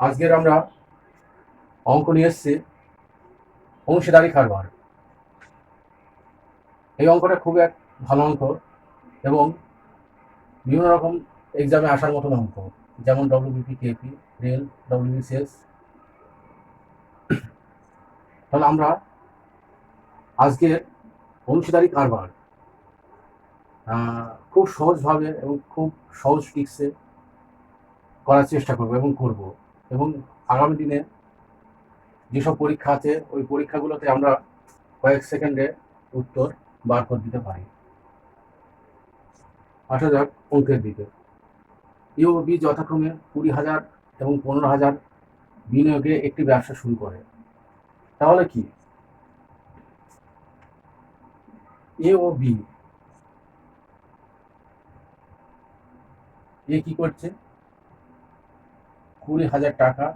আজকের আমরা অঙ্ক নিয়ে এসেছি অংশীদারি কারবার। এই অঙ্কটা খুব এক ভালো অঙ্ক এবং বিভিন্ন রকম এক্সামে আসার মতন অঙ্ক, যেমন ডব্লিউবিপি কেপি রেল ডব্লিউবিসিএস তাহলে আমরা আজকের অংশীদারি কারবার খুব সহজভাবে এবং খুব সহজ টিক্সে করার চেষ্টা করব এবং করব। এবং আগামী দিনে যেসব পরীক্ষা আছে, ওই পরীক্ষাগুলোতে আমরা কয়েক সেকেন্ডে উত্তর বার করে দিতে পারি। আসা যাক অঙ্কের দিকে। ইউ বি যথাক্রমে কুড়ি হাজার এবং পনেরো হাজার বিনিয়োগে একটি ব্যবসা শুরু করে। তাহলে কি? এ ও বি এ কি করছে? কুড়ি হাজার টাকা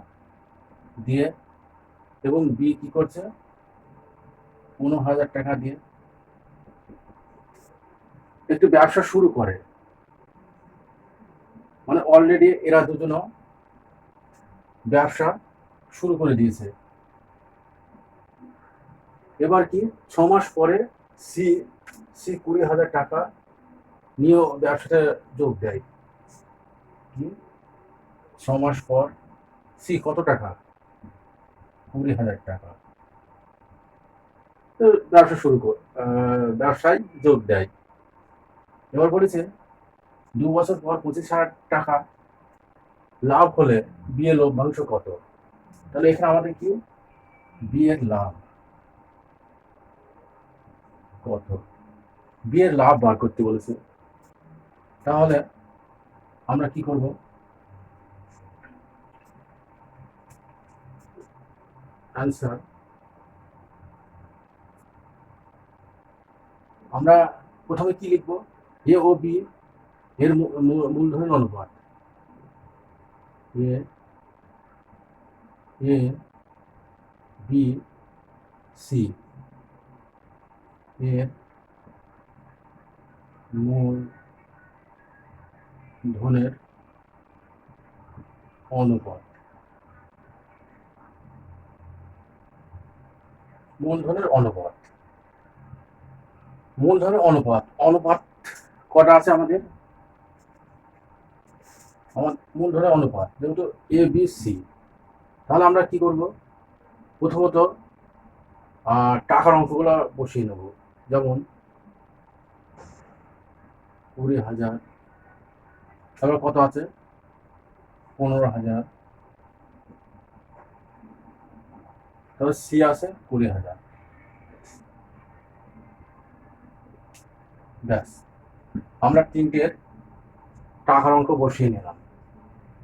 দিয়ে এবং বি কি করছে? পনেরো হাজার টাকা দিয়ে। একটু ব্যবসা শুরু করে। মানে অলরেডি এরা দুজনও ব্যবসা শুরু করে দিয়েছে। এবার কি ছ মাস পরে সি সি কুড়ি হাজার টাকা নিয়েও ব্যবসাতে যোগ দেয়। ছ মাস পর, সি কত টাকা? কুড়ি হাজার টাকা। তো ব্যবসা শুরু কর ব্যবসায় যোগ দেয়। এবার বলেছে, দু বছর পর পঁচিশ হাজার টাকা। লাভ হলে বিয়ে লভ্যাংশ কত? তাহলে এখানে আমাদের কি? বিয়ের লাভ। কত? বিয়ের লাভ বার করতে বলেছে। তাহলে আমরা কি করব? আনসার আমরা প্রথমে কি লিখব? এ ও বি এর মূলধনের অনুপাত। এ এ বি সি এর মূল ধনের অনুপাত। মূলধনের অনুপাত। মূলধনের অনুপাত। অনুপাত কটা আছে আমাদের? আমার মূলধনের অনুপাত, যেহেতু এ বি সি তাহলে আমরা কি করব? প্রথমত টাকার অঙ্কগুলো বসিয়ে নেব। যেমন, কুড়ি হাজার, তারপর কত আছে? পনেরো হাজার। তারপর সি আছে কুড়ি হাজার। ব্যাস। আমরা তিনটে টাকার অঙ্ক বসিয়ে নিলাম।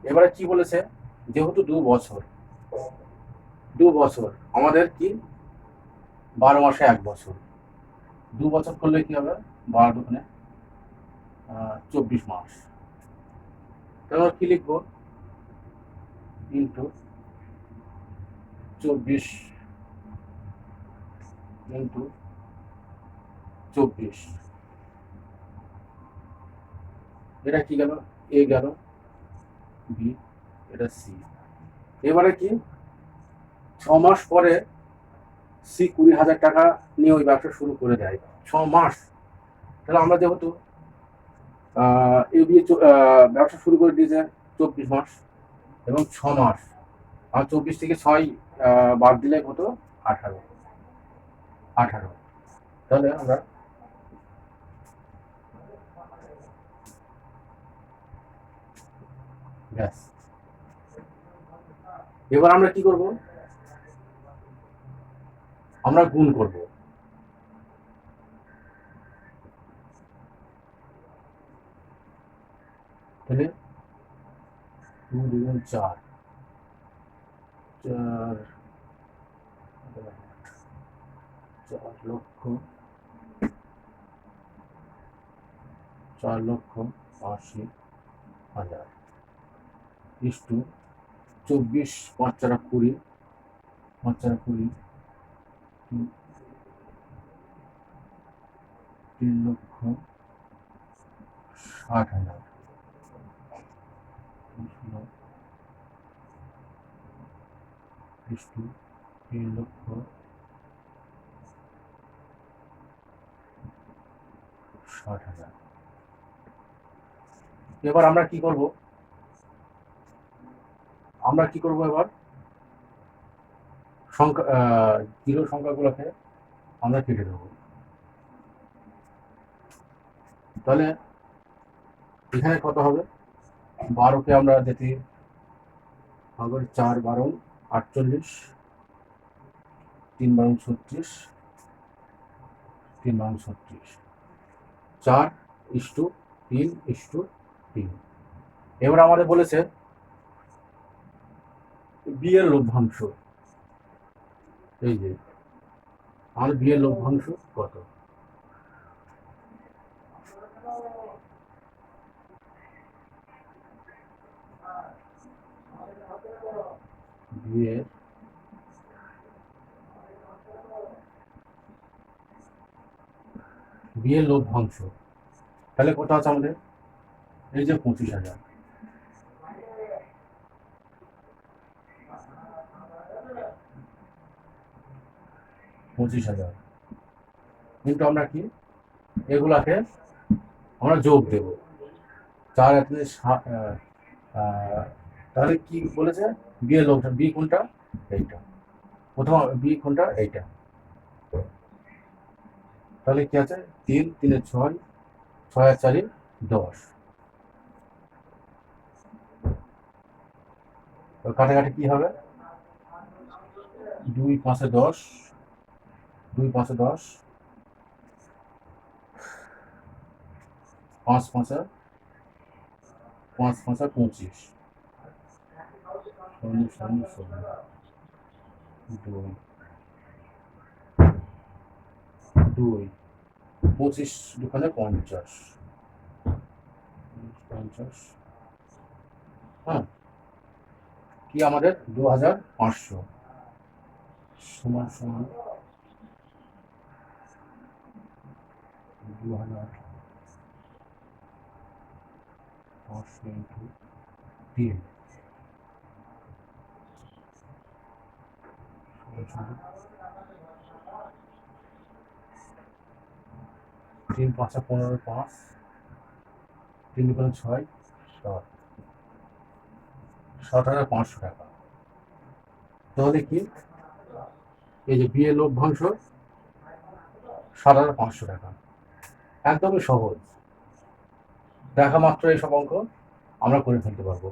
এবারে কি বলেছে? যেহেতু দু বছর দু বছর, আমাদের কি? বারো মাসে এক বছর। দু বছর করলে কি হবে? বারো দোকানে চব্বিশ মাস। তাহলে কি লিখব? ইন্টু চব্বিশ ইন্টু চব্বিশ। এটা কি গেল? এ গেল। বি, এটা সি। এবারে কি? ছ মাস পরে সি কুড়ি হাজার টাকা নিয়ে ওই ব্যবসা শুরু করে দেয়। ছ মাস। তাহলে আমরা যেহেতু এ বি চ- ব্যবসা শুরু করে দিয়েছে চব্বিশ মাস এবং ছ মাস। আর চব্বিশ থেকে ছয় বাদ দিলে কত? আঠারো। আঠারো। তাহলে আমরা ব্যাস। এবার আমরা কি করব? আমরা গুণ করব। তাহলে দু দুগুণ চার। চার চার লক্ষ চার লক্ষ আশি হাজার ইস্টু চব্বিশ পাঁচচারা কুড়ি পাঁচ চারা কুড়ি তিন লক্ষ ষাট হাজার ইস্টু তিন লক্ষ ষাট হাজার। এবার আমরা কি করব? আমরা কি করব এবার? সংখ্যা জিরো সংখ্যাগুলোকে আমরা কেটে দেবো। তাহলে এখানে কত হবে? বারোকে আমরা যদি আবার চার বারো আটচল্লিশ। তিন বারো ছত্রিশ, তিন বারো ছত্রিশ। চার ইস্টু তিন ইস্টু তিন। এবার আমাদের বলেছে বিয়ের লভ্যাংশ। এই যে আমাদের বিয়ের লভ্যাংশ কত? বিয়ের বিয়ের লভ্যাংশ তাহলে কত আছে আমাদের? এই যে পঁচিশ হাজার। পঁচিশ হাজার। কিন্তু আমরা কি? এগুলাকে আমরা যোগ দেব। চার আহ, তাহলে কি বলেছে? বিয়ে লোকটা বি কোনটা? এইটা। প্রথম বি কোনটা? এইটা। তাহলে কি আছে? তিন, তিনে ছয় ছয় চারি দশ। কাটাকাটি কি হবে? দুই পাঁচে দশ, দুই পাঁচে দশ, পাঁচ পাঁচে পাঁচ পাঁচে পঁচিশ। দুই। দুই। পঁচিশ দোকানে পঞ্চাশ। পঞ্চাশ। হ্যাঁ। কি আমাদের? দু হাজার পাঁচশো। সমান সমান। দু হাজার পাঁচশো ইন্টু তিন সমান সমান তিন পাঁচটা পনেরো পাঁচ, তিন দুগুণে ছয়, সাত। সাত হাজার পাঁচশো টাকা। তাহলে কি? এই যে বিয়ে লভ্যাংশ সাত হাজার পাঁচশো টাকা। একদমই সহজ। দেখা মাত্র এই সব অঙ্ক আমরা করে ফেলতে পারব।